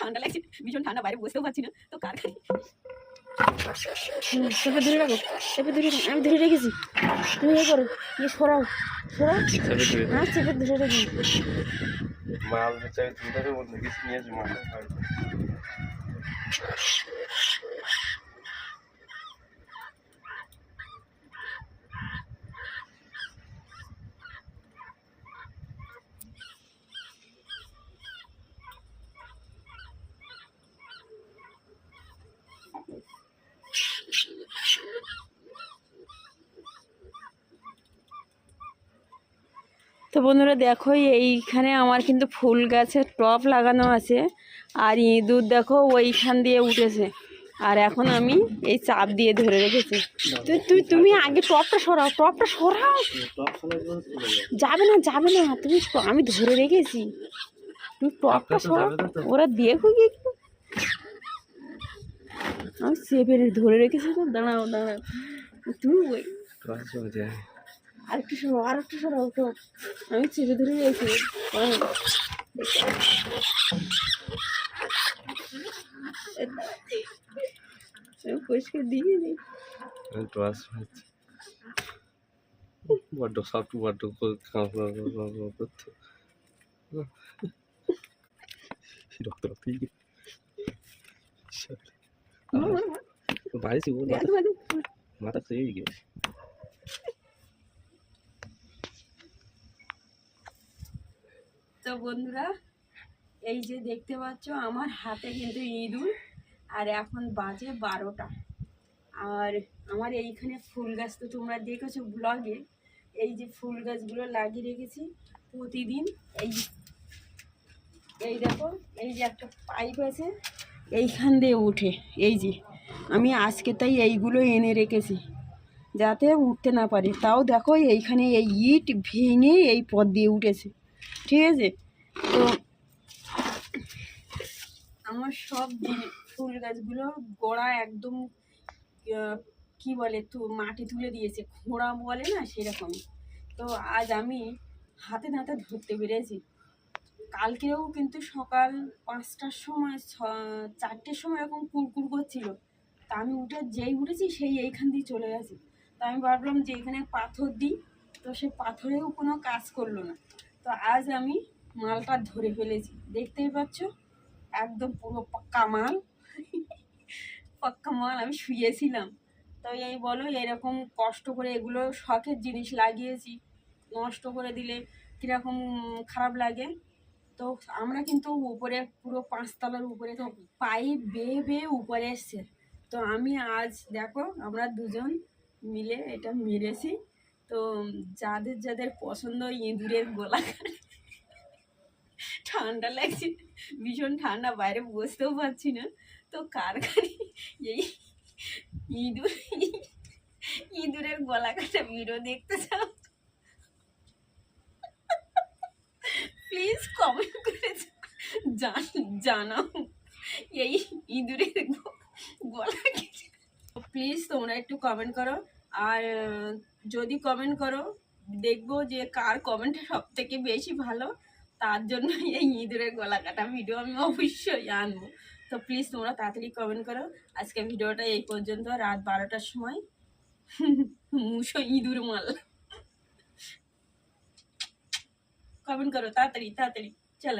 ঠান্ডা লাগছে ভীষণ ঠান্ডা বাইরে বসতেও পারছি না তো কার ধরে রাখো ধরে আমি ধরে রেখেছি। তুমি এ করো ইয়ে সরাও সরাও। হ্যাঁ চেপে ধরে রেখেছি। মাল চাই তুমি নিয়ে মাল তো বন্ধুরা দেখো এইখানে আমার কিন্তু ফুল গাছের টপ লাগানো আছে আর ইঁদুর দেখো ওইখান দিয়ে উঠেছে। আর এখন আমি এই চাপ দিয়ে ধরে রেখেছি। তুই তুমি আগে টপটা সরাও টপটা সরাও। যাবে না যাবে না তুমি আমি ধরে রেখেছি। তুমি টপটা সরাও ওরা দেখো কি আমি রে- ধরে রেখেছি তো দাঁড়াও দাঁড়াও। তুমি ওই আর একটু সরাও আর একটু সরাও তো আমি চেপে ধরে রেখেছি হ্যাঁ। পরিষ্কার দিয়ে দিই। বড্ড সফট বড্ড খাওয়া করতে রক্ত রক্ত বাড়ি মাথা খেয়ে গিয়ে তো বন্ধুরা, এই যে দেখতে পাচ্ছ, আমার হাতে কিন্তু ইঁদুর, আর এখন বাজে বারোটা। আর আমার এইখানে ফুল গাছ তো তোমরা দেখেছ ব্লগে, এই যে ফুল গাছগুলো লাগিয়ে রেখেছি প্রতিদিন। এই এই দেখো, এই যে একটা পাইপ আছে, এইখান দিয়ে উঠে। এই যে, আমি আজকে তাই এইগুলো এনে রেখেছি, যাতে উঠতে না পারে। তাও দেখো, এইখানে এই ইট ভেঙে এই পথ দিয়ে উঠেছে। ঠিক আছে? তো আমার সব ফুল গাছগুলো গোড়া একদম কি বলে তো, মাটি তুলে দিয়েছে, খোঁড়া বলে না সেরকম। তো আজ আমি হাতে নাতে ধরতে পেরেছি। কালকেও কিন্তু সকাল পাঁচটার সময় চারটের সময় এরকম কুরকুর করছিল। তা আমি উঠে যেই উঠেছি সেই এইখান দিয়ে চলে গেছে। তো আমি ভাবলাম যে এখানে পাথর দিই, তো সে পাথরেও কোনো কাজ করল না। তো আজ আমি মালটা ধরে ফেলেছি। দেখতেই পাচ্ছ? একদম পুরো পাক্কা মাল। পাক্কা মাল, আমি শুয়েছিলাম। তো এই বলো, এরকম কষ্ট করে এগুলো শখের জিনিস লাগিয়েছি। নষ্ট করে দিলে কীরকম খারাপ লাগে? তো আমরা কিন্তু উপরে, পুরো পাঁচতলার উপরে তো পাইপ বেয়ে বেয়ে উপরে এসছে। তো আমি আজ, দেখো, আমরা দুজন মিলে এটা মেরেছি। তো যাদের যাদের পছন্দ ইঁদুরের গোলা ঠান্ডা লাগছে, ভীষণ ঠান্ডা, বাইরে বসতেও পারছি না। তো কার এই ইঁদুর, ইঁদুরের গলা কাটা ভিডিও দেখতে চাও? প্লিজ কমেন্ট করে জান, জানাও এই ইঁদুরের গলা প্লিজ তোমরা একটু কমেন্ট করো। আর যদি কমেন্ট করো, দেখব যে কার কমেন্টটা সব থেকে বেশি ভালো, তার জন্য এই ইঁদুরের গলা কাটা ভিডিও আমি অবশ্যই আনব। তো প্লিজ তোমরা তাড়াতাড়ি কমেন্ট করো। আজকে ভিডিওটা এই পর্যন্ত, রাত বারোটার সময়। মুসো ইঁদুর মাল। কমেন্ট করো, তাড়াতাড়ি তাড়াতাড়ি। চলো।